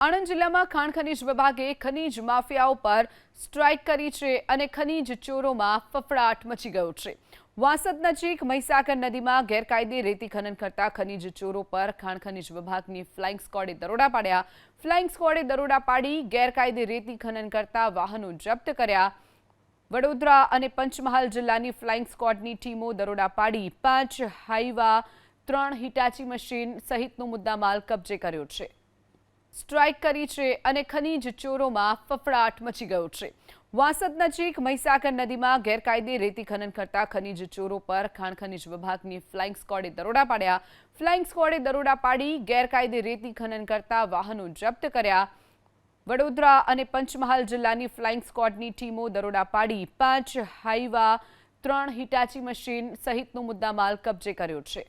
આણંદ જિલ્લામાં ખાણ ખનીજ વિભાગે ખનીજ માફિયાઓ પર સ્ટ્રાઇક કરી છે અને ખનીજ ચોરોમાં ફફડાટ મચી ગયો છે. વાસદ નજીક મહીસાગર નદીમાં ગેરકાયદે રેતી ખનન કરતા ખનીજ ચોરો પર ખાણ ખનીજ વિભાગની ફ્લાઇંગ સ્કોડે દરોડા પાડ્યા. ફ્લાઇંગ સ્કોડે દરોડા પાડી ગેરકાયદે રેતી ખનન કરતા વાહનો જપ્ત કર્યા. વડોદરા અને પંચમહાલ જિલ્લાની ફ્લાઇંગ સ્કોડની ટીમો દરોડા પાડી પાંચ હાઈવા, ત્રણ હિટાચી મશીન સહિતનો મુદ્દામાલ કબજે કર્યો છે. સ્ટ્રાઇક કરી છે અને ખનીજ ચોરોમાં ફફડાટ મચી ગયો છે. વાસદ નજીક મહીસાગર નદીમાં ગેરકાયદે રેતી ખનન કરતા ખનીજ ચોરો પર ખાણ ખનીજ વિભાગની ફ્લાઇંગ સ્કોડે દરોડા પાડ્યા. ફ્લાઇંગ સ્કોડે દરોડા પાડી ગેરકાયદે રેતી ખનન કરતા વાહનો જપ્ત કર્યા. વડોદરા અને પંચમહાલ જિલ્લાની ફ્લાઇંગ સ્કોડની ટીમો દરોડા પાડી પાંચ હાઈવા, ત્રણ હિટાચી મશીન સહિતનો મુદ્દામાલ કબજે કર્યો છે.